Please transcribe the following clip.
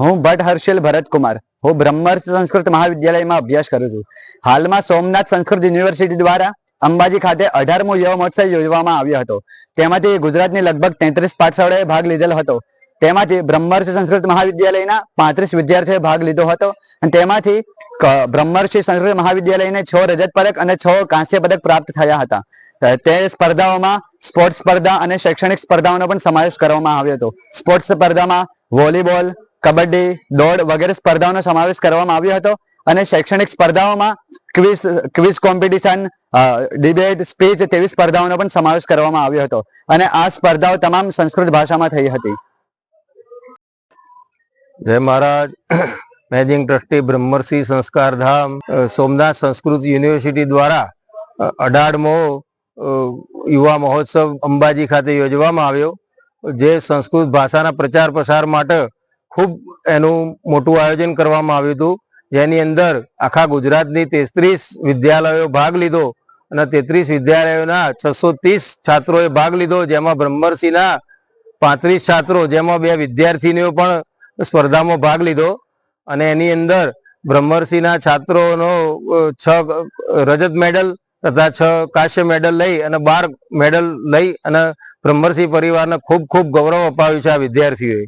હું ભટ્ટ હર્ષિલ ભરતકુમાર. હું બ્રહ્મર્ષિ સંસ્કૃત મહાવિદ્યાલયમાં અભ્યાસ કરું છું. હાલમાં સોમનાથ સંસ્કૃત યુનિવર્સિટી દ્વારા અંબાજી ખાતે અઢારમો યુવા મહોત્સવ યોજવામાં આવ્યો હતો. તેમાંથી ગુજરાતની લગભગ તેત્રીસ પાઠશાળાએ ભાગ લીધેલો હતો. તેમાંથી બ્રહ્મર્ષિ સંસ્કૃત મહાવિદ્યાલયના પાંત્રીસ વિદ્યાર્થીઓએ ભાગ લીધો હતો. અને તેમાંથી બ્રહ્મર્ષિ સંસ્કૃત મહાવિદ્યાલયને છ રજત પદક અને છ કાંસ્ય પદક પ્રાપ્ત થયા હતા. તે સ્પર્ધાઓમાં સ્પોર્ટ્સ સ્પર્ધા અને શૈક્ષણિક સ્પર્ધાઓનો પણ સમાવેશ કરવામાં આવ્યો હતો. સ્પોર્ટ્સ સ્પર્ધામાં વોલીબોલ, કબડ્ડી, દોડ વગેરે સ્પર્ધાઓનો સમાવેશ કરવામાં આવ્યો હતો. અને શૈક્ષણિક સ્પર્ધાઓમાં quiz quiz competition debate, speech તેવી સ્પર્ધાઓનો પણ સમાવેશ કરવામાં આવ્યો હતો. અને આ સ્પર્ધાઓ તમામ સંસ્કૃત ભાષામાં થઈ હતી. જય મહારાજ. Managing trustee Brahmarshi Sanskardham Somnath Sanskrit university દ્વારા અઢારમો યુવા મહોત્સવ અંબાજી ખાતે યોજવામાં આવ્યો. જે સંસ્કૃત ભાષાના પ્રચાર પ્રસાર માટે ખૂબ એનું મોટું આયોજન કરવામાં આવ્યું હતું. જેની અંદર આખા ગુજરાતની તેત્રીસ વિદ્યાલયો ભાગ લીધો અને તેત્રીસ વિદ્યાલયોના છસો ત્રીસ છાત્રોએ ભાગ લીધો. જેમાં બ્રહ્મર્ષિના પાંત્રીસ છાત્રો, જેમાં બે વિદ્યાર્થીનીઓ પણ સ્પર્ધામાં ભાગ લીધો અને એની અંદર બ્રહ્મર્ષિના છાત્રોનો છ રજત મેડલ તથા છ કાશ્ય મેડલ લઈ અને બાર મેડલ લઈ અને બ્રહ્મર્ષિ પરિવારને ખૂબ ખૂબ ગૌરવ અપાવ્યું છે આ વિદ્યાર્થીઓએ.